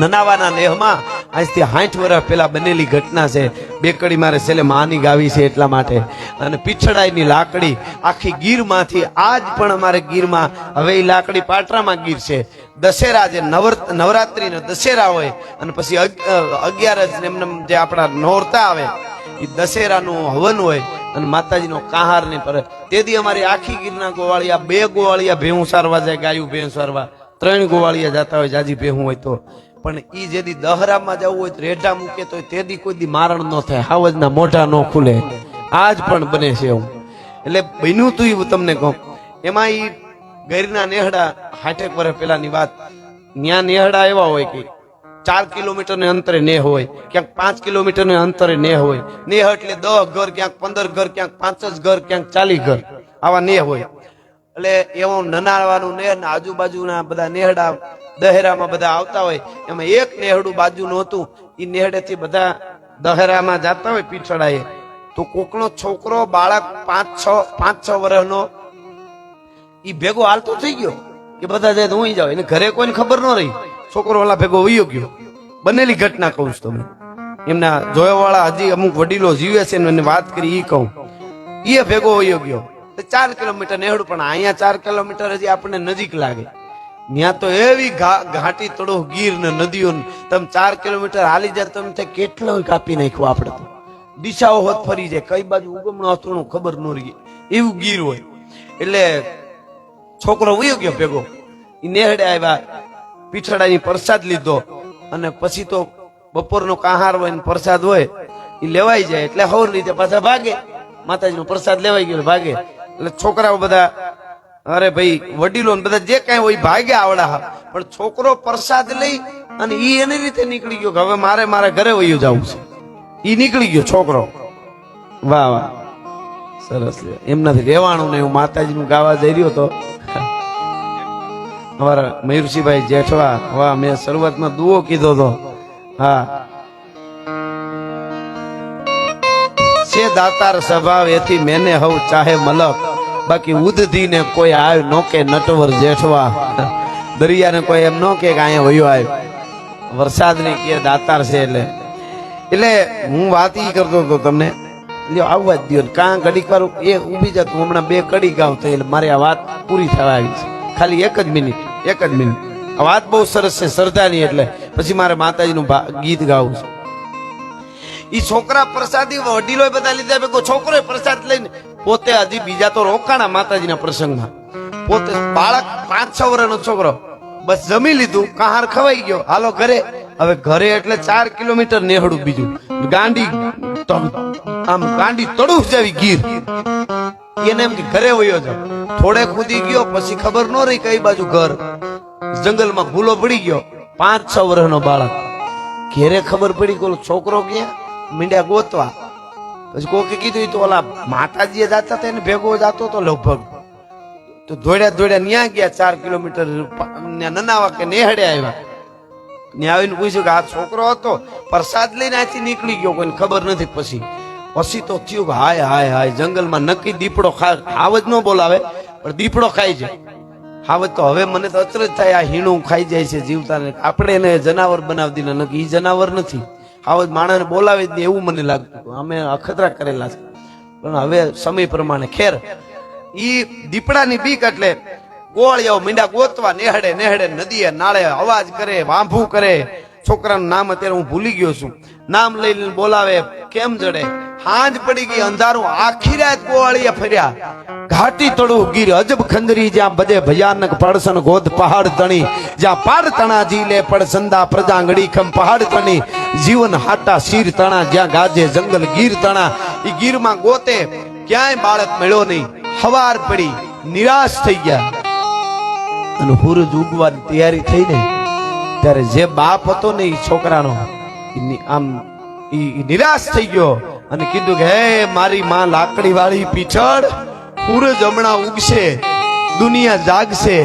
નનાવાના નેહમાં આજથી સાઠ વર્ષ પહેલાં બનેલી ઘટના છે. બે કડી મારે છેલ્લે માની ગાવી છે એટલા માટે. અને પીછડાઈની લાકડી આખી ગીરમાંથી, આજ પણ અમારે ગીરમાં, હવે એ લાકડી પાટરામાં ગીર છે. દશેરા જે નવર નવરાત્રિનો દશેરા હોય, અને પછી અગિયાર જ એમને જે આપણા નોરતા આવે એ દશેરાનું હવન હોય, અને માતાજીનો કાહાર ને પર. તેથી અમારી આખી ગીરના ગોવાળિયા, બે ગોવાળિયા ભેહું સારવા જાય, ગાયું ભેહું સારવા. ત્રણ ગોવાળિયા જતા હોય, જાજી ભેહું હોય તો. પણ ઈ જેદી દહરામાં જવું હોય, રેઢા મૂકે તો તેદી કોઈ દી મારણ ન થાય, હાવજના મોઢા ન ખુલે. આજ પણ બને છે એવું. એટલે બન્યું તું એવું તમને કહું. એમાં ઈ ગરીના નેહડા હાઠેક વર્ષ પહેલાની વાત. ન્યા નેહડા એવા હોય કે ચાર કિલોમીટર ને અંતરે નેહ હોય, ક્યાંક પાંચ કિલોમીટર ને અંતરે નેહ હોય. નેહ એટલે દસ ઘર, ક્યાંક પંદર ઘર, ક્યાંક પાંચ જ ઘર, ક્યાંક ચાલી ઘર આવા નેહ હોય. એટલે એવું નનાળવાનું નેહ ને આજુબાજુના બધા નેહડા દહેરામાં બધા આવતા હોય, એમાં એક નેહડું બાજુ નહોતું એ નેહડેથી બધા દહેરામાં જતા હોય પીછડાએ. તો કોકનો છોકરો, બાળક પાંચ છ પાંચ છ વર્ષનો એ ભેગો હાલતો થઈ ગયો કે બધા જાય તો હું જાવ એને ઘરે કોઈને ખબર ન રહી. છોકરો ઓલા ભેગો વયો ગયો. બનેલી ઘટના કહું છું તમને. એમના જોયાવાળા હજી અમુક વડીલો જીવે છે એને વાત કરી એ કહું. એ ભેગો વયો ગયો. ચાર કિલોમીટર નેહડું, પણ અહીંયા ચાર કિલોમીટર હજી આપણને નજીક લાગે. ત્યાં તો એવી ઘાટી તળો ગીર ને નદીઓ તમે ચાર કિલોમીટર હાલી જાય તમે તે કેટલો કાપી નાખ્યો આપણે તો? દિશાઓ હોત ફરી જાય. કઈ બાજુ ઉગમણો અથડું ખબર ન રહી. એવું ગીર હોય. એટલે છોકરો વયો ગયો ભેગો. એ નેહડે આવ્યા. પીઠડાની પ્રસાદ લીધો. અને પછી તો બપોરનો કાહાર હોય ને પ્રસાદ હોય એ લેવાઈ જાય. એટલે હવર રીતે પાછા ભાગે. માતાજીનો પ્રસાદ લેવાઈ ગયો ભાગે. એટલે છોકરાઓ બધા અરે ભાઈ, વડીલો બધા જે કાંઈ હોય ભાગ્યા આવડા. પણ છોકરો પ્રસાદ લઈ અને ઈ એની રીતે નીકળી ગયો કે હવે મારે મારા ઘરે વયું જવું છે. ઈ નીકળી ગયો છોકરો. વાહ વાહ. સરસ એમ એમનાથી રહેવાનું ને હું માતાજીનું ગાવા જઈ રહ્યો તો. અમારા મયુરસિંહભાઈ જેઠવા. વાહ, મેં શરૂઆતમાં દુઓ કીધો તો. હા. છે દાતાર સ્વભાવ એથી મેને હવ ચાહે મલક. બાકી ઉદધી ને કોઈ આવ નો કે નટવર જેઠવા. દરિયાને કોઈ એમ નો કે અહીંયા વયો આવ્યો વરસાદની કે દાતાર છે એટલે. એટલે હું વાત ઈ કરતો હતો તમને. લ્યો આવવા જ દો કાં ઘડીક વાર એ ઊભી જતું હમણાં બે કડી ગાવ થઈ એટલે મારી આ વાત પૂરી થવા આવી છે. ખાલી એક જ મિનિટ, એક જ મિનિટ. વાત બહુ સરસ છે, શ્રદ્ધાની એટલે. પછી મારે માતાજીનું ગીત ગાવું છે. ઈ છોકરા પ્રસાદી વડીલો બધા લીધા ભેગો છોકરો પ્રસાદ લઈને પોતે હજી બીજા તો રોકાણા માતાજીના પ્રસંગમાં. પોતે બાળક પાંચ છ વર્ષનો છોકરો. બસ જમી લીધું, કહાર ખવાઈ ગયો. હાલો ઘરે. હવે ઘરે એટલે ચાર કિલોમીટર નેહડું બીજું. ગાંડી આમ ગાંડી તડું જાવી ગીર. એને એમ કે ઘરે વયો જાવ થોડે કૂદી ગયો, પછી ખબર ન રહી કઈ બાજુ ઘર. જંગલમાં ભૂલો પડી ગયો. પાંચ છ વર્ષનો બાળક. ઘેરે ખબર પડી ગયો છોકરો ક્યાં? મીંડ્યા ગોતવા. પછી કોકે કીધું તો ઓલા માતાજીએ જાતા હતા, એને ભેગો જાતો તો લગભગ. તો દોડ્યા દોડ્યા ન્યા ગયા ચાર કિલોમીટર નનાવા કે નેહડે આવ્યા. ને આવીને પૂછ્યું કે આ છોકરો હતો? પ્રસાદ લઈને અહીંથી નીકળી ગયો કોઈને ખબર નથી પછી. પછી તો થયું કે હાય હાય હાય, જંગલમાં નક્કી દીપડો ખા હાવજ ન બોલાવે, પણ દીપડો ખાઈ જાય. હાવજ તો હવે મને તો અચરજ થાય, આ હીણું ખાઈ જાય છે જીવતાને. આપણે એને જનાવર બનાવી દીધા નક્કી એ જનાવર નથી. હાવજ માણસને બોલાવી જ એવું મને લાગતું. અમે અખતરા કરેલા છે. પણ હવે સમય પ્રમાણે ખેર. ઈ દીપડાની બીક એટલે ગોળિયાઓ મીંડા ગોતવા નેહડે નેહડે નદીએ નાળે અવાજ કરે, વાંભું કરે. છોકરાનું નામ અત્યારે હું ભૂલી ગયો છું. નામ લઈ લઈને બોલાવે, કેમ જડે? હાંજ પડી ગઈ, અંધારું આખી રાત ગોવાળીએ ફર્યા. ઘાટી તળું ગીર અજબ ખંદરી, જ્યાં બધે ભયાનક પડસન ગોદ પહાડ તણી. જ્યાં પાડ તણા જીલે પડસંદા પ્રજાંગડી ખમ પહાડ તણી. જીવન હાટા શીર તણા, જ્યાં ગાજે જંગલ ગીર તણા. એ ગીરમાં ગોતે, ક્યાંય બાળક મળ્યો નહીં. હવાર પડી, નિરાશ થઈ ગયા. અને પૂરું ઉગવાની તૈયારી થઈ ને ત્યારે જે બાપ હતો ને એ છોકરાનો આમ ઈ નિરાશ થઈ ગયો અને કીધું કે, હે મારી માં લાકડી વાળી પીછળ, સૂરજ હમણાં ઉગશે, દુનિયા જાગશે,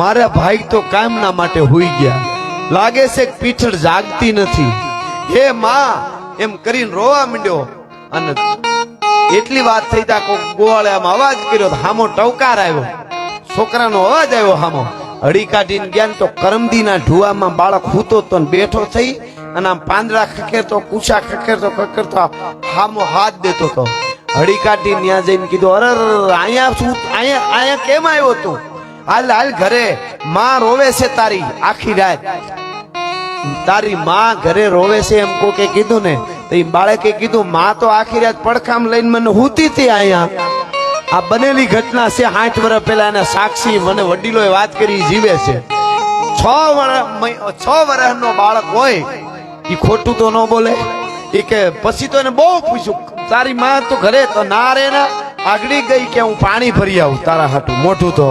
મારા ભાઈ તો કાયમના માટે હોઈ ગયા. લાગે છે કે પીછળ જાગતી નથી. હે માં, એમ કરીને રોવા માંડ્યો અને એટલી વાત થઈ તા ગોવાળે આમ અવાજ કર્યો હામો ટવકાર આવ્યો. છોકરાનો અવાજ આવ્યો હામો. હળી કાઢીને ગયા તો કરમદીના ઢુવામાં બાળક હૂતો તો બેઠો થઈ અને આમ પાંદડા ખખેરતો કુશા ખખેરતો ખખેરતો હામો હાથ દેતો તો. હળી કાઢી ત્યાં જઈને કીધું, અરે અહીંયા શું, અહીંયા અહીંયા કેમ આવ્યો તું? હાલ હાલ ઘરે, માં રોવે છે તારી આખી રાત. તારી માં ઘરે રોવે છે એમ કોકે કીધું ને? તો એ બાળકે કીધું, માં તો આખી રાત પડખામ લઈને મને હુતી હતી અહીંયા. આ બનેલી ઘટના છે આઠ વર્ષ પહેલા એના સાક્ષી મને વડીલોએ વાત કરી જીવે છે. છ વર્ષ છ વર્ષનો બાળક હોય એ ખોટું તો ન બોલે. એ કે, પછી તો એને બહુ પૂછ્યું, તારી માં તો ઘરે તો ના રે ના, આગળી ગઈ કે હું પાણી ભરી આવું તારા હાટું, મોઢું તો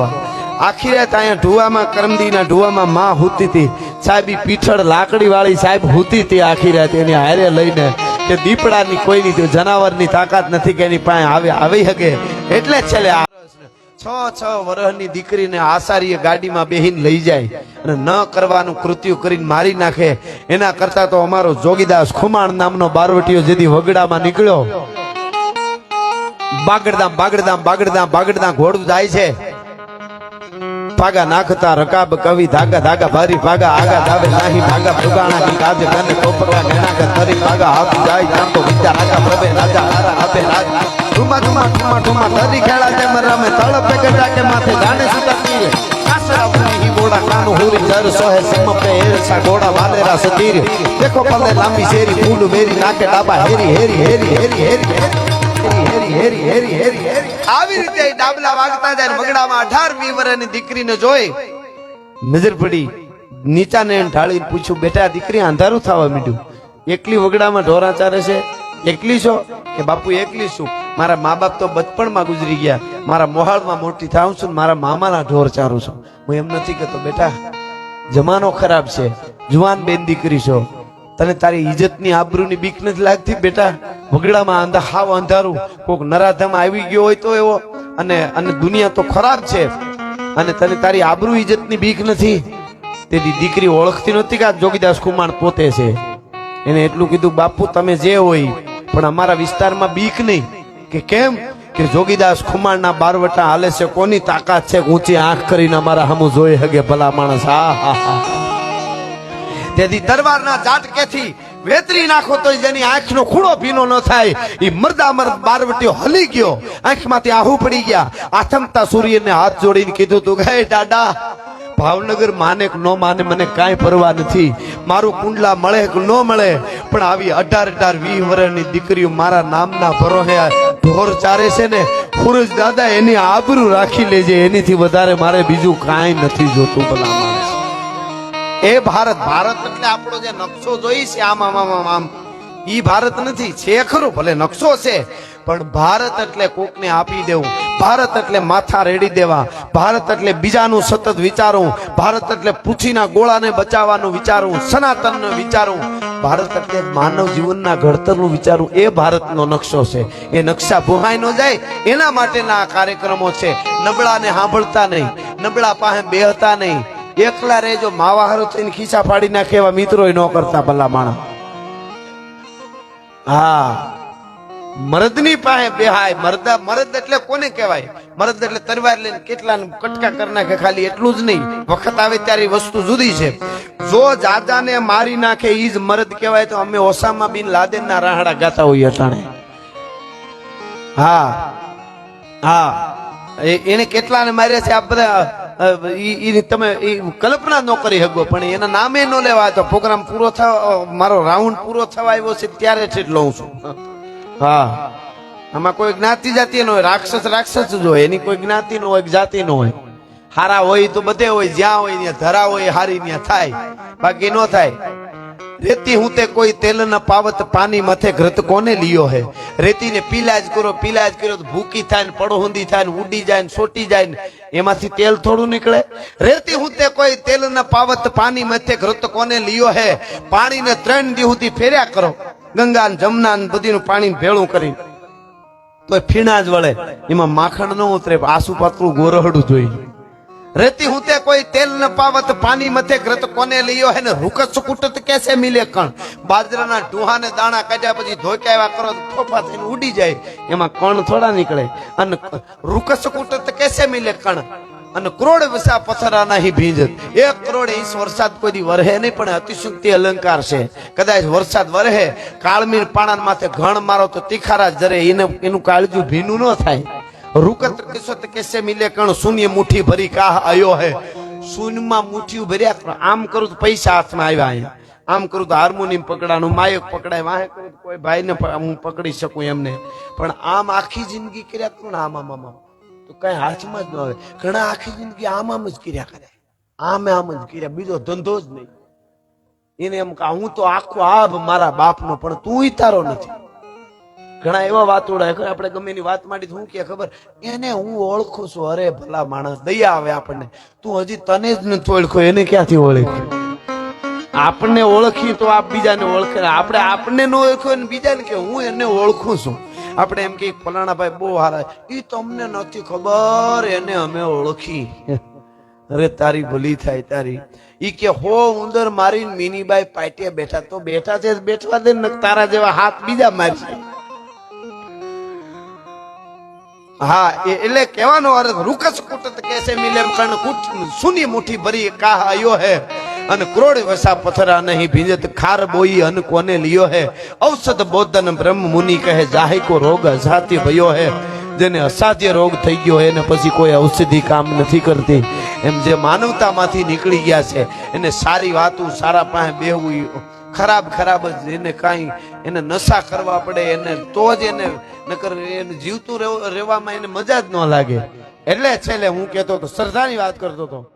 આખી રાત અહીંયા ઢુવામાં કરમદીના ઢુવામાં માં હૂતી હતી. સાહેબ એ પીઠળ લાકડી વાળી સાહેબ હૂતી હતી આખી રાત, એની હારે લઈને કે દીપડાની કોઈની જનાવરની તાકાત નથી કે એની પાસે આવે, આવી શકે એટલે છેલ્લે છ છ વર્ષની દીકરીને આસારીએ ગાડીમાં બેહીને લઈ જાય અને ન કરવાનું કૃત્યુ કરીને મારી નાખે. એના કરતા તો અમારો જોગીદાસ ખુમાણ નામનો બારવટીયો જેથી વગડામાં નીકળ્યો. બાગડદામ બાગડદામ બાગડદામ બાગડદામ ઘોડું જાય છે. પાગા નાખતા રકાબ કવિ, ધાગા ધાગા, ભારી ભાગા, આગા દાવે નાહી, ભાગા ભુગાણા ની કાજે કને કોપરવા ગણા કે પાગા હાથ જાય ચાંતો વિચાર રાજા પ્રભે રાજા, હારા આપે રાજ. ઠુમા ધુમા ઠુમા ઠુમા ધરી ખેડા જેમ રમે તળ પે ગટા કે માથે જાણે સુતા તીર કાસરાપુની કાન હોરી જર સોહે સમ પે એરસા ગોડા વાલેરા સતીર દેખો પલે લાંબી શેરી ફૂલ મેરી નાકે ડાબા હેરી હેરી હેરી હેરી હેરી હેરી હેરી આવી રીતે ડાબલા વાગતા જાય મગડામાં અઢારમી વર્ષની દીકરીને જોઈ નજર પડી નીચાને ઢાળી પૂછ્યું બેટા દીકરી અંધારું થવા માંડ્યું એકલી વગડામાં ઢોરા ચારે છે એકલી છો કે બાપુ એકલી શું મારા મા બાપ તો બચપણમાં ગુજરી ગયા. મારા મોહાળમાં મોટી થાઉં છું મારા મામાના ઢોર ચારું છું. હું એમ નથી કહેતો, બેટા, જમાનો ખરાબ છે. જુવાન બેન દીકરી છો. તને તારી ઇજ્જતની આબરૂની બીક નથી લાગતી, બેટા? વગડામાં અંધા, હાવ અંધારું. કોક નરાધમ આવી ગયો હોય તો એવો. અને અને દુનિયા તો ખરાબ છે. અને તને તારી આબરૂ ઇજ્જતની બીક નથી. તેથી દીકરી ઓળખતી નહોતી કે આ જોગીદાસ કુમાર પોતે છે. એને એટલું કીધું, બાપુ, તમે જે હોય, પણ અમારા વિસ્તારમાં બીક નહીં. કે કેમ? કે જોગીદાસ ખુમાણના બારવટા હાલે છે, કોની તાકાત છે? ઊંચી આંખ કરીને અમારા હમું જોઈ હગે ભલા માણસ. હા હા હા. તેથી ઝાટકેથી વેતરી નાખો તો જેની આંખનો ખૂણો ભીનો ન થાય. એ મરદા મરદ બારવટીઓ હલી ગયો. આંખમાંથી આહુ પડી ગયા. આથમતા સૂર્યને હાથ જોડીને કીધું તું ગયે દાદા ભાવનગર માને કે ન માને મને કાંઈ પરવા નથી. મારું કુંડલા મળે કે ન મળે, પણ આવી અઢાર અઢાર વીસ વર્ષની દીકરીઓ મારા નામના ભરોહે ઢોર ચારે છે ને પુરુષ દાદા એની આબરૂ રાખી લેજે, એનીથી વધારે મારે બીજું કાંઈ નથી જોતું ભલા માણસ એ ભારત ભારત એટલે આપણો જે નકશો જોઈ છે આમ આમ આમ આમ. ઈ ભારત નથી, છે ખરું, ભલે નકશો છે, પણ ભારત એટલે કોકને આપી દેવું. ભારત એટલે માથા રેડી દેવા, ભારત એટલે બીજાનું સતત વિચારવું ભારત એટલે પૃથ્વીના ગોળાને બચાવવાનું વિચારવું સનાતનનું વિચારવું ભારત એટલે માનવ જીવનના ઘડતરનું વિચારવું એ ભારતનો નકશો છે. એ નકશા ભૂહાઈ ન જાય, એના માટેના આ કાર્યક્રમો છે. નબળાને સાંભળતા નહીં, નબળા પાસે બેહતા નહીં. એકલા રહેજો, માવાહારો થઈને ખીસા ફાડી નાખે એવા મિત્રો ન કરતા ભલા માણસ. હા. મરદની પાસે બેહાય. મરદ મરદ એટલે કોને કહેવાય? મરદ એટલે તરવાર લઈને કેટલા કટકા કરી નાખે ખાલી એટલું જ નહીં. વખત આવે ત્યારે વસ્તુ જુદી છે. જો જાજાને મારી નાખે એ જ મરદ કહેવાય તો અમે ઓસામા બિન લાદેન ના રાહડા ગાતા હોઈએ અટાણે. હા. હા. એને કેટલાને માર્યા છે? આ બધા તમે કલ્પના ન કરી શકો, પણ એના નામે ન લેવા તો પ્રોગ્રામ પૂરો થવા મારો રાઉન્ડ પૂરો થવા આવ્યો છે, ત્યારે જ લઉં છું. હા. આમાં કોઈ જ્ઞાતિ જાતિ નો હોય, રાક્ષસ રાક્ષસ જ હોય, એની કોઈ જ્ઞાતિ નો હોય જાતિ નો હોય. હારા હોય તો બધે હોય, જ્યાં હોય ત્યાં ધરા હોય, હારી ત્યાં થાય. બાકી ન થાય. રેતી હું તે કોઈ તેલ ન પાવત પાણી માથે ઘૃત કોને લીયો હે? રેતીને પીલાજ કરો, પીલાજ કર્યો તો ભૂકી થાય ને પડોહુંદી થાય ને ઉડી જાય ને સોટી જાય ને એમાંથી તેલ થોડું નીકળે? રેતી હું તે કોઈ તેલ ન પાવત પાણી માથે ઘૃત કોને લીયો હે? પાણીને ત્રણ દી સુધી ફેર્યા કરો. ગંગા ને જમના ને બધીનું પાણી ભેળું કરી તો ફીણા જ વળે. એમાં માખણ ન ઉતરે આસુ પાતળું ગોરહડું જોઈ રેતી હું તે કોઈ તેલ ન પાવત પાણી મથે ગ્રત કોને લીયો હે ને? રૂકત કુટત કેસે મિલે કણ? બાજરાના ઢુહાને દાણા કાઢ્યા પછી ધોક્યા કરો ફોફા થઈને ઉડી જાય. એમાં કણ થોડા નીકળે. અને રુકસ કુટત કેસે મિલે કણ? અને કરોડ વસા પથરા નહીં ભીંજત. એક કરોડ ઈસ વરસાદ કોઈ દી વરહે નહીં, પણ અતિશુક્તિ અલંકાર છે. કદાચ વરસાદ વરહે, કાળમીર પાણા માથે ઘણ મારો તો તીખારા જરે એને એનું કાળજું ભીનું ન થાય. રૂકત કિસ્સો તે કેસે મિલે કણ શૂન્ય મુઠ્ઠી ભરી કાહ આયો હે. શૂન્યમાં મુઠ્ઠીઓ ભર્યા આમ કરું તો પૈસા હાથમાં આવ્યા અહીંયા. આમ કરું તો હાર્મોનિયમ પકડાનું, માયક પકડાય, વાહે કરું કોઈ ભાઈને હું પકડી શકું એમને. પણ આમ આખી જિંદગી કર્યા કરું ને આમ આમ આમ. તો કઈ હાથમાં જ ન આવે. ઘણા આખી જિંદગી આમ આમ જ કર્યા કરે. આમે આમ જ કર્યા. બીજો ધંધો જ નહીં. એને એમ કે, હું તો આખો આભ મારા બાપનો, પણ તું તારો નથી. ઘણા એવા વાત આપણે ગમે એની વાત માંડી હું કે ખબર? એને હું ઓળખું છું. અરે ભલા માણસ, દયા આવે આપણને. તું હજી તને જ નથી ઓળખો એને ક્યાંથી ઓળખ આપણને ઓળખી તો આપ બીજાને ઓળખે. આપણે આપણને ન ઓળખો બીજાને કે હું એને ઓળખું છું? આપણે એમ કે ભાઈ બહુ હારા એ તમને નથી ખબર, એને અમે ઓળખી. અરે, તારી ભલી થાય, તારી. ઈ કે, હો, ઉંદર, મારી મિનીબાઈ પાટીએ બેઠા. તો બેઠા છે, બેઠવા દે ને તારા જેવા હાથ બીજા મારશે. હા એટલે કહેવાનો અર્થ, રૂકસ કુટત કેસે મિલે કણ કુટ સુની મુઠ્ઠી ભરી કાહ આયો હે? અને ક્રોડ વસા પથરા નહીં ભીંજત, ખાર બોઈ અન કોને લિયો હે? ઔષધ બોધન બ્રહ્મ મુનિ કહે, જાહે કો રોગ અસાધ્ય ભયો હે? જેને અસાધ્ય રોગ થઈ ગયો હે ને પછી કોઈ ઔષધિ કામ નથી કરતી. એમ જે માનવતામાંથી નીકળી ગયા છે, એને સારી વાતો, સારા પાસે બેહવું, ખરાબ ખરાબ જ એને કાંઈ, એને નશા કરવા પડે, એને તો જ એને, નકર એને જીવતું રહેવું- રહેવામાં એને મજા જ ન લાગે. એટલે છેલ્લે હું કહેતો હતો સરદારની વાત કરતો હતો.